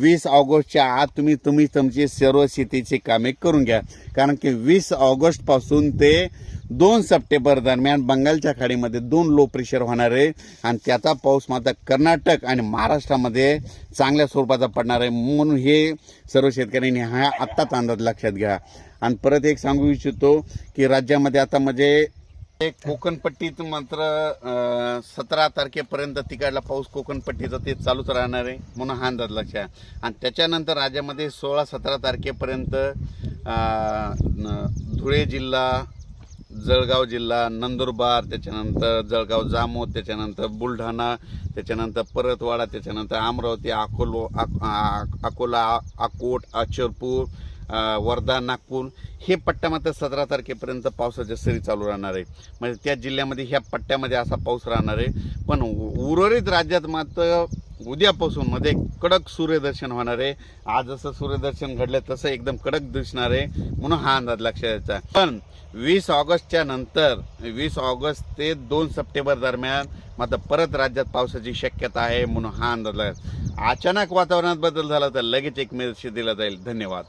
वीस ऑगस्टच्या आत तुम्ही तुम्ही तुमची सर्व शेतीची कामे करून घ्या. कारण की वीस ऑगस्टपासून ते दोन सप्टेंबर दरम्यान बंगालच्या खाडीमध्ये दोन लो प्रेशर होणार आहे. आणि त्याचा पाऊस मात्र कर्नाटक आणि महाराष्ट्रामध्ये चांगल्या स्वरूपाचा पडणार आहे. म्हणून हे सर्व शेतकऱ्यांनी हा आत्ताच अंदाज लक्षात घ्या. आणि परत एक सांगू इच्छितो की राज्यामध्ये आता म्हणजे एक कोकणपट्टीत मात्र सतरा तारखेपर्यंत तिकडला पाऊस कोकणपट्टीचा ते चालूच राहणार आहे म्हणून हा अंदाज लक्षात आणि त्याच्यानंतर राज्यामध्ये सोळा सतरा तारखेपर्यंत धुळे जिल्हा जळगाव जिल्हा नंदुरबार त्याच्यानंतर जळगाव जामोद त्याच्यानंतर बुलढाणा त्याच्यानंतर परतवाडा त्याच्यानंतर अमरावती अकोलो आ- अकोला अकोट अचलपूर वर्धा नागपूर हे पट्ट्या मात्र सतरा तारखेपर्यंत पावसाच्या सरी चालू राहणार आहे. म्हणजे त्या जिल्ह्यामध्ये ह्या पट्ट्यामध्ये असा पाऊस राहणार आहे. पण उर्वरित राज्यात मात्र उद्यापासून मध्ये कडक सूर्यदर्शन होणार आहे. आज जसं सूर्यदर्शन घडलं तसं एकदम कडक दिसणार आहे म्हणून हा अंदाज लक्षात यायचा पण वीस ऑगस्टच्या नंतर वीस ऑगस्ट ते दोन सप्टेंबर दरम्यान मात्र परत राज्यात पावसाची शक्यता आहे म्हणून हा अंदाज अचानक वातावरणात बदल झाला तर लगेच एक मेसेज दिला जाईल. धन्यवाद.